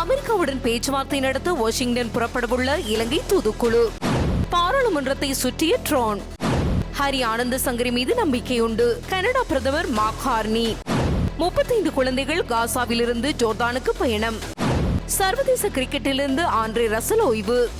அமெரிக்காவுடன் பேச்சுவார்த்தை நடத்த வாஷிங்டன் புறப்படவுள்ள இலங்கை தூதுக்குழு. பாராளுமன்றத்தை சுற்றிய ட்ரோன். ஹரி ஆனந்த சங்கரி மீது நம்பிக்கையுண்டு கனடா பிரதமர் மார்க் ஹார்னி. முப்பத்தைந்து குழந்தைகள் காசாவிலிருந்து ஜோர்தானுக்கு பயணம். சர்வதேச கிரிக்கெட்டிலிருந்து ஆண்ட்ரே ரசல் ஓய்வு.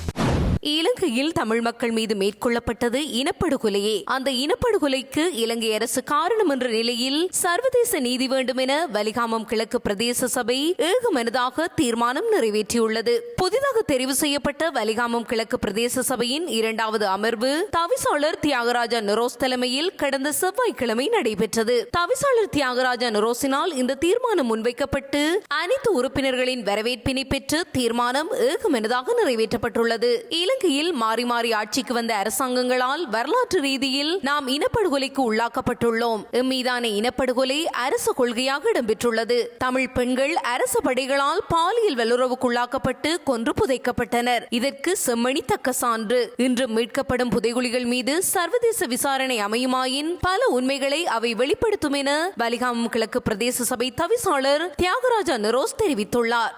இலங்கையில் தமிழ் மக்கள் மீது மேற்கொள்ளப்பட்டது இனப்படுகொலையே. அந்த இனப்படுகொலைக்கு இலங்கை அரசு காரணம் என்ற நிலையில் சர்வதேச நீதி வேண்டும் என வலிகாமம் கிழக்கு பிரதேச சபை ஏகமனதாக தீர்மானம் நிறைவேற்றியுள்ளது. புதிதாக தெரிவு செய்யப்பட்ட வலிகாமம் கிழக்கு பிரதேச சபையின் இரண்டாவது அமர்வு தவிசாளர் தியாகராஜா நுரோஸ் தலைமையில் கடந்த செவ்வாய்க்கிழமை நடைபெற்றது. தவிசாளர் தியாகராஜா நுரோசினால் இந்த தீர்மானம் முன்வைக்கப்பட்டு அனைத்து உறுப்பினர்களின் வரவேற்பினை பெற்று தீர்மானம் ஏகமனதாக நிறைவேற்றப்பட்டுள்ளது. இலங்கையில் மாறி மாறி ஆட்சிக்கு வந்த அரசாங்கங்களால் வரலாற்று ரீதியில் நாம் இனப்படுகொலைக்கு உள்ளாக்கப்பட்டுள்ளோம். இம்மீதான இனப்படுகொலை அரசு கொள்கையாக இடம்பெற்றுள்ளது. தமிழ் பெண்கள் அரசு படைகளால் பாலியல் வல்லுறவுக்குள்ளாக்கப்பட்டு கொன்று புதைக்கப்பட்டனர். இதற்கு செம்மணி தக்க சான்று. இன்று மீட்கப்படும் புதைகுழிகள் மீது சர்வதேச விசாரணை அமையுமாயின் பல உண்மைகளை அவை வெளிப்படுத்தும் என வலிகாமம் கிழக்கு பிரதேச சபை தவிசாளர் தியாகராஜா நிரோஸ் தெரிவித்துள்ளார்.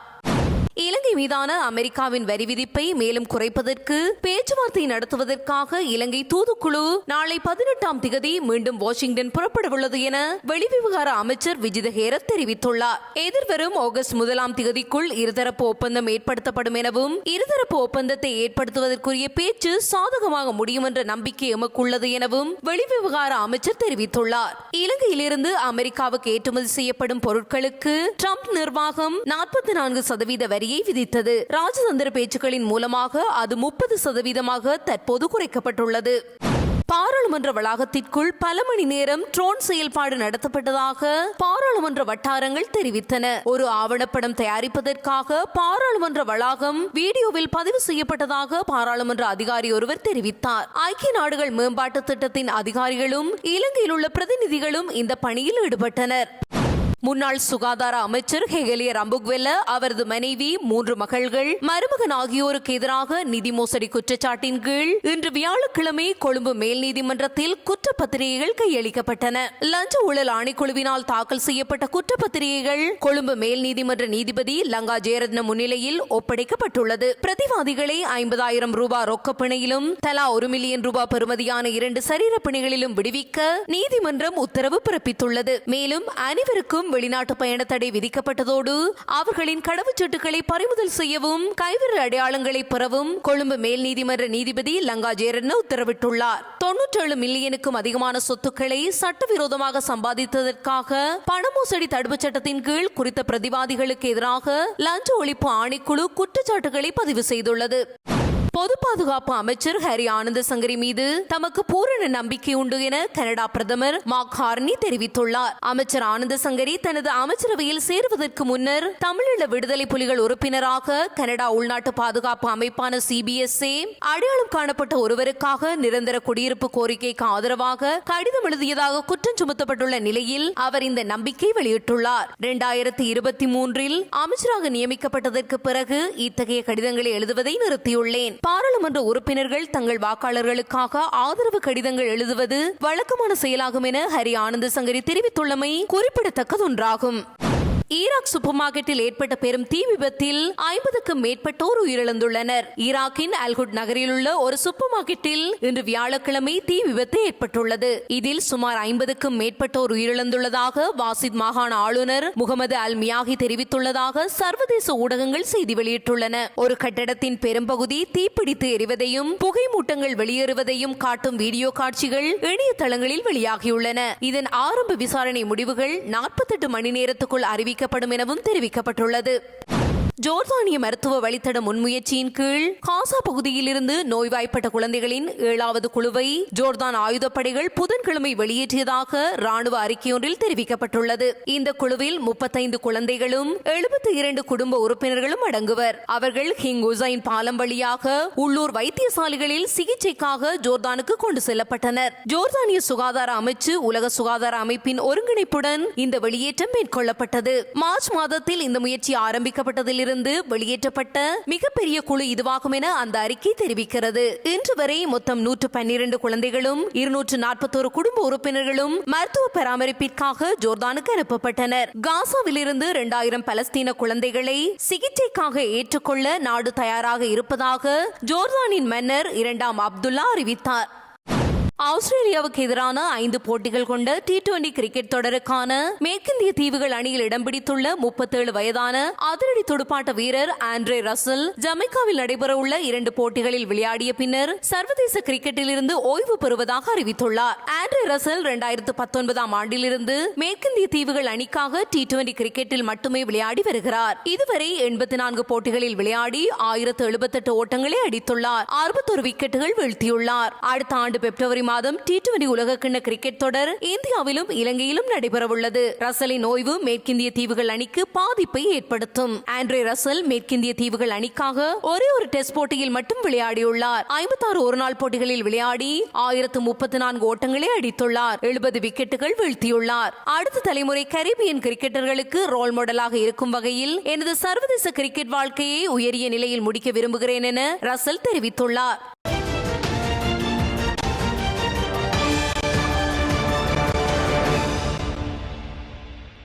இலங்கை மீதான அமெரிக்காவின் வரி விதிப்பை மேலும் குறைப்பதற்கு பேச்சுவார்த்தை நடத்துவதற்காக இலங்கை தூதுக்குழு நாளை பதினெட்டாம் திகதி மீண்டும் வாஷிங்டன் புறப்படவுள்ளது என வெளிவிவகார அமைச்சர் விஜித ஹேரத் தெரிவித்துள்ளார். எதிர்வரும் ஆகஸ்ட் முதலாம் திகதிக்குள் இருதரப்பு ஒப்பந்தம் ஏற்படுத்தப்படும் எனவும் இருதரப்பு ஒப்பந்தத்தை ஏற்படுத்துவதற்குரிய பேச்சு சாதகமாக முடியும் என்ற நம்பிக்கை எமக்குள்ளது எனவும் வெளிவிவகார அமைச்சர் தெரிவித்துள்ளார். இலங்கையிலிருந்து அமெரிக்காவுக்கு ஏற்றுமதி செய்யப்படும் பொருட்களுக்கு ட்ரம்ப் நிர்வாகம் நாற்பத்தி நான்கு சதவீத வரியை விதித்தது. ராஜதந்திர பேச்சுக்களின் மூலமாக அது முப்பது சதவீதமாக தற்போது குறைக்கப்பட்டுள்ளது. பாராளுமன்ற வளாகத்திற்குள் பல மணி நேரம் ட்ரோன் செயல்பாடு நடத்தப்பட்டதாக பாராளுமன்ற வட்டாரங்கள் தெரிவித்தன. ஒரு ஆவணப்படம் தயாரிப்பதற்காக பாராளுமன்ற வளாகம் வீடியோவில் பதிவு செய்யப்பட்டதாக பாராளுமன்ற அதிகாரி ஒருவர் தெரிவித்தார். ஐக்கிய நாடுகள் மேம்பாட்டு திட்டத்தின் அதிகாரிகளும் இலங்கையில் உள்ள பிரதிநிதிகளும் இந்த பணியில் ஈடுபட்டனர். முன்னாள் சுகாதார அமைச்சர் ஹெகலிய ரம்புக்வெல்ல அவரது மனைவி மூன்று மகள்கள் மருமகன் ஆகியோருக்கு எதிராக நிதி மோசடி குற்றச்சாட்டின் கீழ் இன்று வியாழக்கிழமை கொழும்பு மேல் நீதிமன்றத்தில் குற்றப்பத்திரிகைகள் கையளிக்கப்பட்டன. லஞ்ச ஊழல் ஆணைக்குழுவினால் தாக்கல் செய்யப்பட்ட குற்றப்பத்திரிகைகள் கொழும்பு மேல் நீதிமன்ற நீதிபதி லங்கா ஜெயரத்ன முன்னிலையில் ஒப்படைக்கப்பட்டுள்ளது. பிரதிவாதிகளை ஐம்பதாயிரம் ரூபாய் ரொக்க பிணையிலும் தலா ஒரு மில்லியன் ரூபாய் பெறுமதியான இரண்டு சரீர பிணைகளிலும் விடுவிக்க நீதிமன்றம் உத்தரவு பிறப்பித்துள்ளது. மேலும் அனைவருக்கும் வெளிநாட்டு பயண தடை விதிக்கப்பட்டதோடு அவர்களின் கடவுச்சீட்டுகளை பறிமுதல் செய்யவும் கைவிரல் அடையாளங்களை பெறவும் கொழும்பு மேல் நீதிமன்ற நீதிபதி லங்கா ஜேரன் உத்தரவிட்டுள்ளார். தொன்னூற்றேழு மில்லியனுக்கும் அதிகமான சொத்துக்களை சட்டவிரோதமாக சம்பாதித்ததற்காக பண மோசடி தடுப்புச் சட்டத்தின் கீழ் குறித்த பிரதிவாதிகளுக்கு எதிராக லஞ்ச ஒழிப்பு ஆணைக்குழு குற்றச்சாட்டுகளை பதிவு செய்துள்ளது. பொது பாதுகாப்பு அமைச்சர் ஹரி ஆனந்த சங்கரி மீது தமக்கு பூரண நம்பிக்கை உண்டு என கனடா பிரதமர் மார்க் ஹார்னி தெரிவித்துள்ளார். அமைச்சர் ஆனந்த சங்கரி தனது அமைச்சரவையில் சேருவதற்கு முன்னர் தமிழீழ விடுதலை புலிகள் உறுப்பினராக கனடா உள்நாட்டு பாதுகாப்பு அமைப்பான சிபிஎஸ்ஏ அடையாளம் காணப்பட்ட ஒருவருக்காக நிரந்தர குடியிருப்பு கோரிக்கைக்கு ஆதரவாக கடிதம் எழுதியதாக குற்றம் சுமத்தப்பட்டுள்ள நிலையில் அவர் இந்த நம்பிக்கை வெளியிட்டுள்ளார். இரண்டாயிரத்தி இருபத்தி மூன்றில் அமைச்சராக நியமிக்கப்பட்டதற்கு பிறகு இத்தகைய கடிதங்களை எழுதுவதை நிறுத்தியுள்ளேன். பாராளுமன்ற உறுப்பினர்கள் தங்கள் வாக்காளர்களுக்காக ஆதரவு கடிதங்கள் எழுதுவது வழக்கமான செயலாகும் என ஹரி ஆனந்த சங்கரி தெரிவித்துள்ளமை குறிப்பிடத்தக்கதொன்றாகும். ஈராக் சூப்பர் மார்க்கெட்டில் ஏற்பட்ட பெரும் தீ விபத்தில் ஐம்பதுக்கும் மேற்பட்டோர் உயிரிழந்துள்ளனர். ஈராக்கின் அல்குட் நகரில் உள்ள ஒரு சூப்பர் மார்க்கெட்டில் இன்று வியாழக்கிழமை தீ விபத்து ஏற்பட்டுள்ளது. இதில் சுமார் ஐம்பதுக்கும் மேற்பட்டோர் உயிரிழந்துள்ளதாக வாசித் மாகாண ஆளுநர் முகமது அல் மியாகி தெரிவித்துள்ளதாக சர்வதேச ஊடகங்கள் செய்தி வெளியிட்டுள்ளன. ஒரு கட்டடத்தின் பெரும்பகுதி தீப்பிடித்து எரிவதையும் புகை மூட்டங்கள் வெளியேறுவதையும் காட்டும் வீடியோ காட்சிகள் இணையதளங்களில் வெளியாகியுள்ளன. இதன் ஆரம்ப விசாரணை முடிவுகள் நாற்பத்தெட்டு மணி நேரத்துக்குள் அறிவிக்க அறிவிக்கப்படும் எனவும் தெரிவிக்கப்பட்டுள்ளது. ஜோர்தானிய மருத்துவ வழித்தட முன்முயற்சியின் கீழ் காசா பகுதியில் இருந்து நோய்வாய்ப்பட்ட குழந்தைகளின் ஏழாவது குழுவை ஜோர்தான் ஆயுதப்படைகள் புதன்கிழமை வெளியேற்றியதாக ராணுவ அறிக்கையொன்றில் தெரிவிக்கப்பட்டுள்ளது. இந்த குழுவில் முப்பத்தைந்து குழந்தைகளும் எழுபத்தி இரண்டு குடும்ப உறுப்பினர்களும் அடங்குவர். அவர்கள் ஹிங் உசைன் பாலம் வழியாக உள்ளூர் வைத்தியசாலைகளில் சிகிச்சைக்காக ஜோர்தானுக்கு கொண்டு செல்லப்பட்டனர். ஜோர்தானிய சுகாதார அமைச்சு உலக சுகாதார அமைப்பின் ஒருங்கிணைப்புடன் இந்த வெளியேற்றம் மேற்கொள்ளப்பட்டது. மார்ச் மாதத்தில் இந்த முயற்சி ஆரம்பிக்கப்பட்டதிலிருந்து இருந்து வெளியேற்றப்பட்ட மிகப்பெரிய குழு இதுவாகும் என அந்த அறிக்கை தெரிவிக்கிறது. இன்று வரை மொத்தம் நூற்று பன்னிரண்டு குழந்தைகளும் இருநூற்று நாற்பத்தோரு குடும்ப உறுப்பினர்களும் மருத்துவ பராமரிப்பிற்காக ஜோர்தானுக்கு அனுப்பப்பட்டனர். காசாவில் இருந்து இரண்டாயிரம் பலஸ்தீன குழந்தைகளை சிகிச்சைக்காக ஏற்றுக்கொள்ள நாடு தயாராக இருப்பதாக ஜோர்தானின் மன்னர் இரண்டாம் அப்துல்லா அறிவித்தார். ஆஸ்திரேலியாவுக்கு எதிரான ஐந்து போட்டிகள் கொண்ட டி டுவெண்டி கிரிக்கெட் தொடருக்கான மேற்கிந்திய தீவுகள் அணியில் இடம் பிடித்துள்ள முப்பத்தேழு வயதான அதிரடி துடுப்பாட்ட வீரர் ஆண்ட்ரே ரசல் ஜமைக்காவில் நடைபெறவுள்ள இரண்டு போட்டிகளில் விளையாடிய பின்னர் சர்வதேச கிரிக்கெட்டில் இருந்து ஓய்வு பெறுவதாக அறிவித்துள்ளார். ஆண்ட்ரே ரசல் இரண்டாயிரத்து பத்தொன்பதாம் ஆண்டிலிருந்து மேற்கிந்திய தீவுகள் அணிக்காக டி டுவெண்டி கிரிக்கெட்டில் மட்டுமே விளையாடி வருகிறார். இதுவரை எண்பத்தி நான்கு போட்டிகளில் விளையாடி ஆயிரத்து எழுபத்தெட்டு ஓட்டங்களை அடித்துள்ளார். அறுபத்தொரு விக்கெட்டுகள் வீழ்த்தியுள்ளார். அடுத்த ஆண்டு பிப்ரவரி மாதம் டி டுவெண்டி உலகக்கிண்ண கிரிக்கெட் தொடர் இந்தியாவிலும் இலங்கையிலும் நடைபெறவுள்ளது. ரசலின் ஓய்வு மேற்கிந்திய தீவுகள் அணிக்கு பாதிப்பை ஏற்படுத்தும். ஆண்ட்ரே ரசல் மேற்கிந்திய தீவுகள் அணிக்காக ஒரே ஒரு டெஸ்ட் போட்டியில் மட்டும் விளையாடியுள்ளார். ஐம்பத்தாறு ஒருநாள் போட்டிகளில் விளையாடி ஆயிரத்து முப்பத்தி நான்கு ஓட்டங்களை அடித்துள்ளார். எழுபது விக்கெட்டுகள் வீழ்த்தியுள்ளார். அடுத்த தலைமுறை கரீபியன் கிரிக்கெட்டர்களுக்கு ரோல் மாடலாக இருக்கும் வகையில் எனது சர்வதேச கிரிக்கெட் வாழ்க்கையை உயரிய நிலையில் முடிக்க விரும்புகிறேன் என ரசல் தெரிவித்துள்ளார்.